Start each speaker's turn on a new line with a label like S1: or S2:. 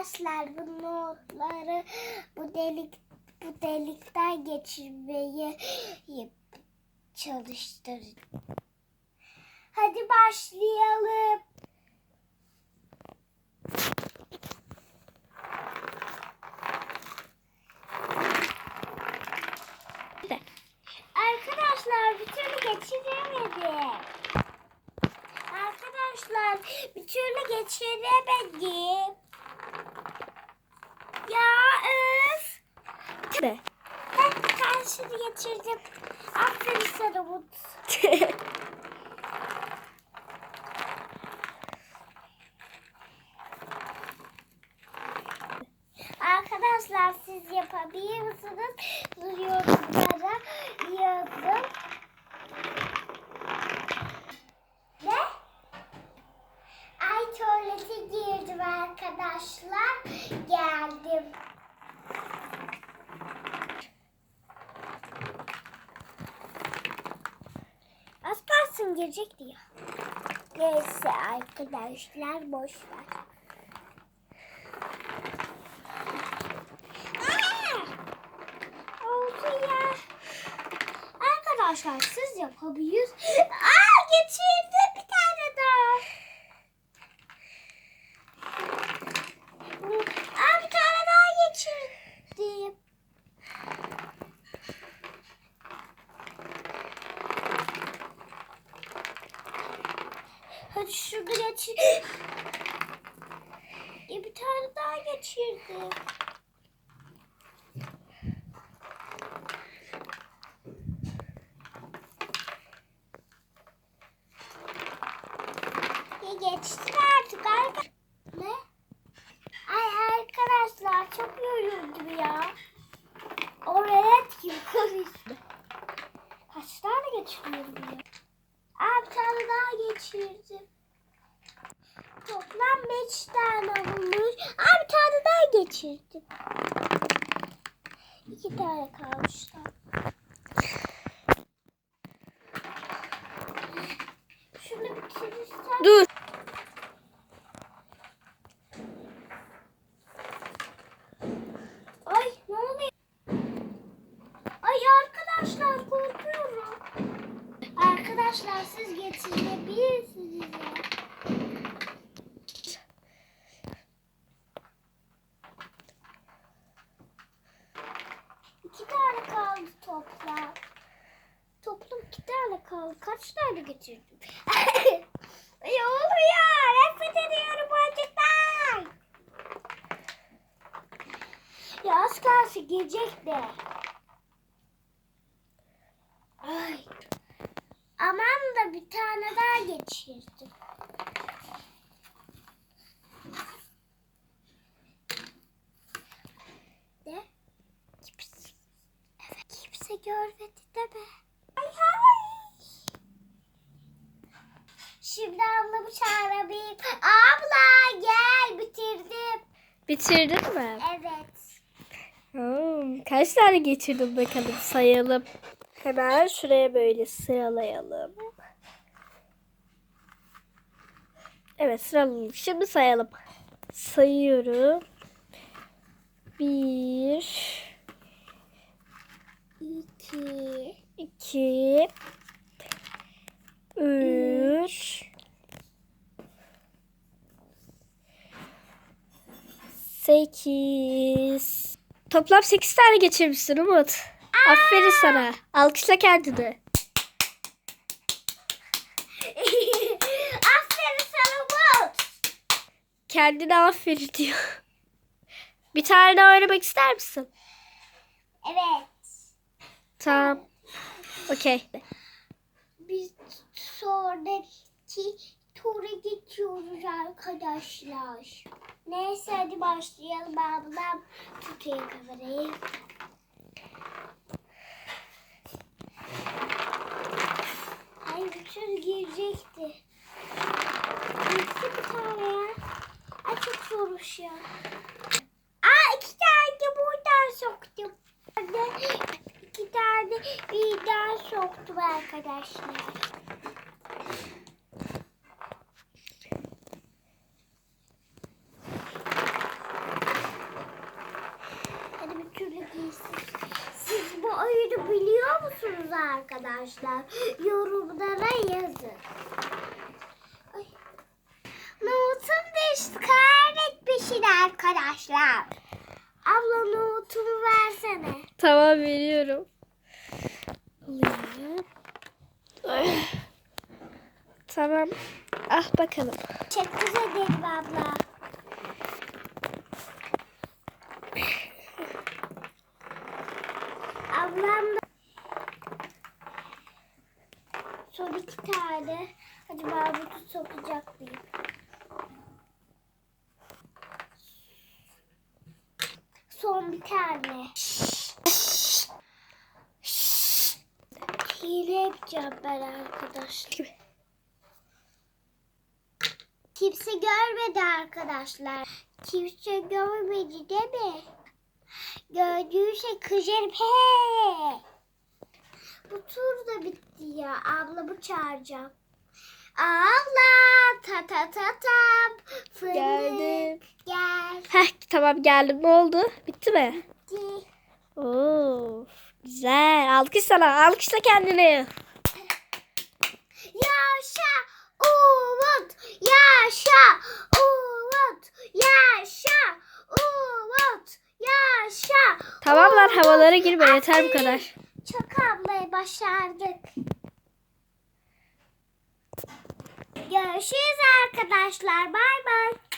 S1: Arkadaşlar bu notları bu delik bu delikten geçirmeye çalıştırın. Hadi başlayalım. Arkadaşlar bir türlü geçiremedim. Arkadaşlar bir türlü geçiremedim. Ya öf. Heh, ben şimdi geçirdim. Aferin sana Umut. Arkadaşlar siz yapabilir misiniz? Yorumlara yazın. Ne? Ay tuvalete girdim arkadaşlar. Geldim. Az kalsın girecekti ya. Neyse arkadaşlar boş ver. Aa! Oldu ya. Arkadaşlar siz yapabilirsiniz. Aa geçirdi bir tane daha. Aa bir tane daha geçirdim. Hadi şurada geçir. E, bir tane daha geçirdim. Ya geçti artık arkadaşlar. Ne? Ay arkadaşlar çok yoruldum ya. Oraya gibi konuştu. Kaç tane geçiriyorum ya? Aa, daha geçirdim. Toplam beş tane olmuş. Aa, daha geçirdim. İki tane kalmış. Şunu bitirirsen...
S2: Dur.
S1: Ay ne oluyor? Ay arkadaşlar korkuyorum. Arkadaşlar siz getirebilirsiniz ya. İki tane kaldı toplam. Toplam iki tane kaldı. Kaç tane getirdim? Ay oluyor. Nefret ediyorum acıktan. Ya az kalsın gelecek de. Ay. Aman da bir tane daha geçirdim. Ne? Kimse, evet kimse görmedi deme. Ay ay. Şimdi ablamı çağırabilirim. Abla gel bitirdim.
S2: Bitirdin mi?
S1: Evet.
S2: Hmm, kaç tane geçirdin bakalım sayalım. Hemen şuraya böyle sıralayalım. Evet sıraladık. Şimdi sayalım. Sayıyorum. Bir, 8. Toplam 8 tane geçirmişsin Umut. Aa! Aferin sana. Alkışla kendini.
S1: aferin sana Umut.
S2: Kendine aferin diyor. Bir tane daha oynamak ister misin?
S1: Evet.
S2: Tamam. Okey.
S1: Bir sonraki geçiyoruz arkadaşlar. Neyse hadi başlayalım. Ablam tutuyor kamerayı. Ay bütün girecekti. Gitti bir tane ya. Ay çok zormuş ya. Aa iki tane buradan soktum. Ben iki tane birden soktum arkadaşlar. Musunuz arkadaşlar? Yorumlara yazın. Ay. Nohutum düştü. Kaybetmişsin arkadaşlar. Abla nohutumu versene.
S2: Tamam veriyorum. Tamam. Ah bakalım.
S1: Teşekkür ederim abla. Ablam da son iki tane. Acaba bunu sokacak mıyım? Son bir tane. Hile yapacağım ben arkadaşlar. Kimse görmedi arkadaşlar. Kimse görmedi değil mi? Gördüyse kızarım. He. Bu tur da bitti ya. Ablamı çağıracağım. Abla ta ta ta tam. Fındık
S2: Geldim.
S1: Gel.
S2: Heh tamam geldim. Ne oldu? Bitti mi?
S1: Di.
S2: Oo, güzel. Alkış sana. Alkışla kendini.
S1: Yaşa Umut. Yaşa Umut. Yaşa Umut. Yaşa.
S2: Tamam lan havalara girme. Yeter bu kadar.
S1: Çok ablayı başardık. Görüşürüz arkadaşlar. Bay bay.